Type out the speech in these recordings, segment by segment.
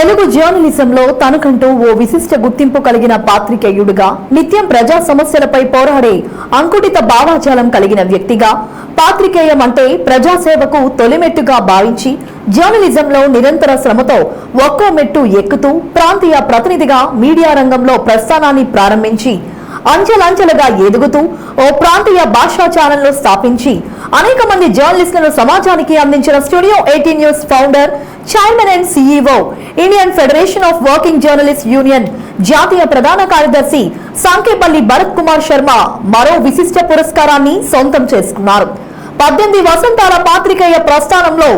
తెలుగు జర్నలిజంలో తనకంటూ ఓ విశిష్ట గుర్తింపు కలిగిన పాత్రికేయుడిగా నిత్యం ప్రజా సమస్యలపై పోరాడే అంకుటిత భావాజాలం కలిగిన వ్యక్తిగా పాత్రికేయం అంటే ప్రజాసేవకు తొలిమెట్టుగా భావించి జర్నలిజంలో నిరంతర శ్రమతో ఒక్కో మెట్టు ఎక్కుతూ ప్రాంతీయ ప్రతినిధిగా మీడియా రంగంలో ప్రస్థానాన్ని ప్రారంభించి అంచెలంచెలుగా ఎదుగుతూ ఓ ప్రాంతీయ భాషా ఛానల్ను స్థాపించి అనేక మంది జర్నలిస్టులను సమాజానికి అందించిన studio eighteen news founder chairman and CEO Indian federation of working journalist union జాతీయ ప్రధాన కార్యదర్శి సంకేపల్లి భరత్ కుమార్ శర్మ మరో విశిష్ట పురస్కారాన్ని సొంతం చేసుకున్నారు. పద్దెనిమిది వసంతాల పాత్రికేయ ప్రస్థానంలో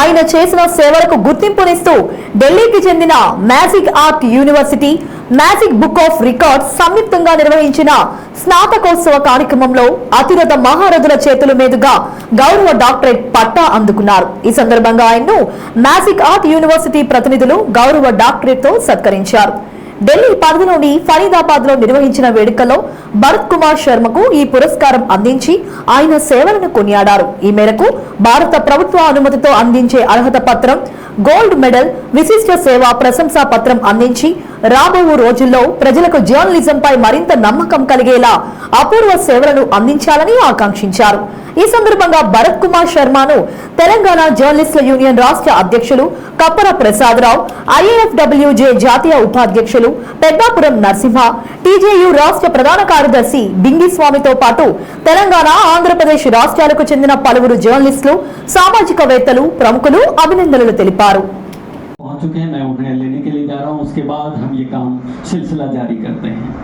ఆయన చేసిన సేవలకు గుర్తింపునిస్తూ ఢిల్లీకి చెందిన magic art university magic book of records సంయుక్తంగా నిర్వహించిన స్నాతకోత్సవ కార్యక్రమంలో అతిరథ మహారథుల చేతుల మీదుగా గౌరవ డాక్టరేట్ పట్టా అందుకున్నారు. ఈ సందర్భంగా ఆయన్ను మ్యాజిక్ ఆర్ట్ యూనివర్సిటీ ప్రతినిధులు గౌరవ డాక్టరేట్తో సత్కరించారు. ఢిల్లీ పరిధిలోని ఫరీదాబాద్లో నిర్వహించిన వేడుకలో భరత్ కుమార్ శర్మకు ఈ పురస్కారం అందించి ఆయన సేవలను కొనియాడారు. ఈ మేరకు భారత ప్రభుత్వ అనుమతితో అందించే అర్హత పత్రం గోల్డ్ మెడల్ విశిష్ట సేవా ప్రశంసా పత్రం అందించి రాబోవు రోజుల్లో ప్రజలకు జర్నలిజంపై మరింత నమ్మకం కలిగేలా అపూర్వ సేవలను అందించాలని ఆకాంక్షించారు. ఈ సందర్భంగా భరత్ కుమార్ శర్మను తెలంగాణ జర్నలిస్టుల యూనియన్ రాష్ట్ర అధ్యక్షులు కప్పర ప్రసాదరావు ఐఏఎఫ్డబ్ల్యూజే జాతీయ ఉపాధ్యక్షులు పెద్దాపురం నరసింహ టీజేయు రాష్ట్ర ప్రధాన కార్యదర్శి బింగిస్వామితో పాటు తెలంగాణ ఆంధ్రప్రదేశ్ రాష్ట్రాలకు చెందిన పలువురు జర్నలిస్టులు సామాజికవేత్తలు ప్రముఖులు అభినందనలు తెలిపారు पहुंच चुके हैं मैं उन्हें लेने के लिए जा रहा हूं उसके बाद हम ये काम सिलसिला जारी करते हैं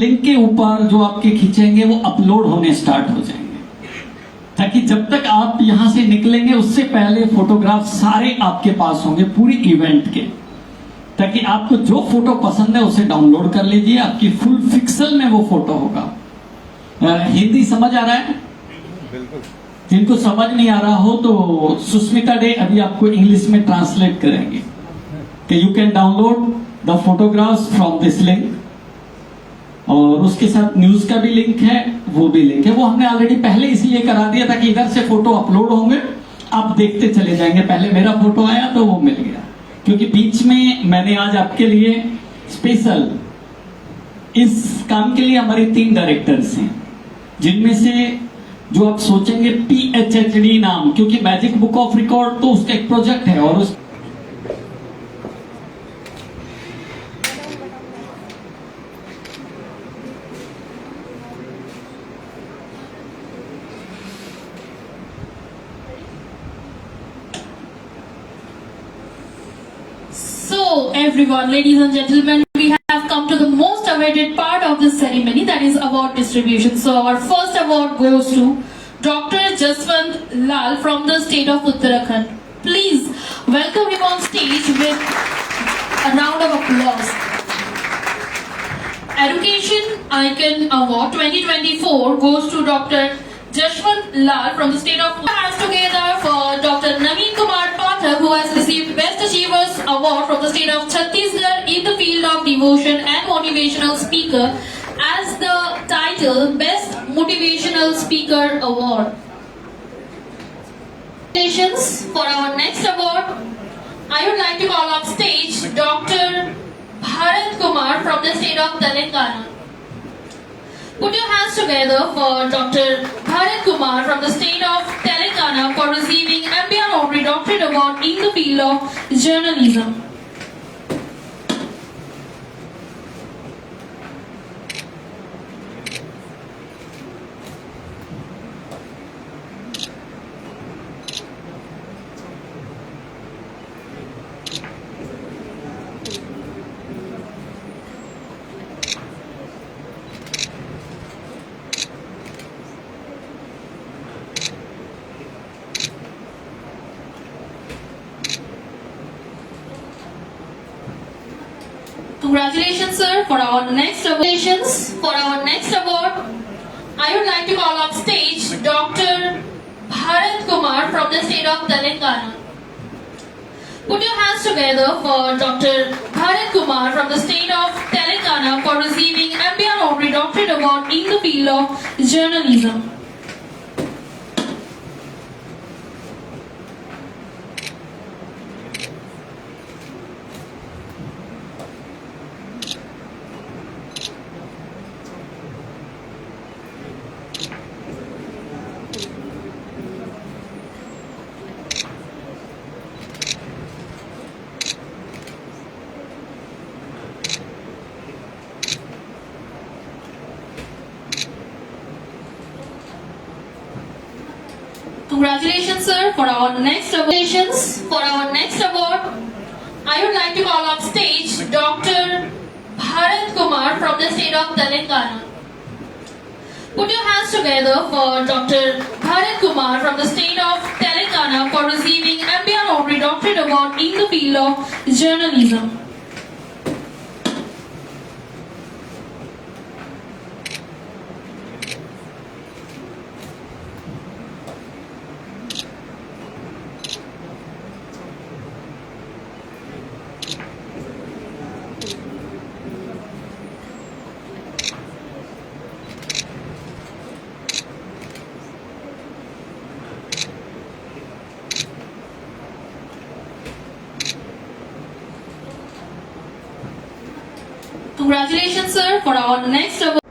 लिंक के ऊपर जो आपके खींचेंगे वो अपलोड होने स्टार्ट हो जाएँगे। ताकि जब तक आप यहाँ से निकलेंगे उससे पहले फोटोग्राफ सारे आपके पास होंगे पूरी इवेंट के। ताकि आपको जो फ़ोटो पसंद है उसे डाउनलोड कर लीजिए। आपकी फुल फिक्सल में वो फ़ोटो होगा। हिंदी समझ आ रहा है? जिनको समझ नहीं आ रहा हो तो सुस्मिता डे अभी आपको इंग्लिश में ट्रांसलेट करेंगे। कि you can download the photographs from this link और उसके साथ न्यूज़ का भी लिंक है, वो भी लिंक है। वो हमने ऑलरेडी पहले इसलिए करा दिया था कि इधर से फ़ोटो अपलोड होंगे। आप देखते चले जाएँगे। पहले मेरा फ़ोटो आया तो वो मिल गया। क्योंकि बीच में मैंने आज आपके लिए स्पेशल इस काम के लिए हमारे तीन डायरेक्टर्स हैं, जिनमें से जो आप सोचेंगे पी एच एच डी नाम, क्योंकि मैजिक बुक ऑफ़ रिकॉर्ड तो उसका एक प्रोजेक्ट है और उस everyone, ladies and gentlemen, we have come to the most awaited part of this ceremony that is award distribution. So, our first award goes to Dr. Jaswant Lal from the state of Uttarakhand. Please welcome him on stage with a round of applause. Education Icon Award 2024 goes to Dr. Jashwant Lal from the state of Hands together for Dr. Naveen Kumar who has received Best Achievers Award from the state of Chhattisgarh in the field of devotion and motivational speaker as the title Best Motivational Speaker Award. Congratulations for our next award. I would like to call on stage Dr. Bharat Kumar from the state of Telangana. Put your hands together for Dr. Bharat Kumar from the state of Telangana for receiving Award in the journalism. Congratulations, sir, for our next award. Congratulations for our next award. I would like to call on stage Dr. Bharat Kumar from the state of Telangana. Put your hands together for Dr. Bharat Kumar from the state of Telangana for receiving MBR Honorary Doctorate Award in the field of journalism. Congratulations, sir, for our next award. Congratulations for our next award. I would like to call on stage Dr. Bharat Kumar from the state of Telangana. Put your hands together for Dr. Bharat Kumar from the state of Telangana for receiving MBR Honorary Doctorate Award in the field of journalism. Congratulations, sir, for our next award.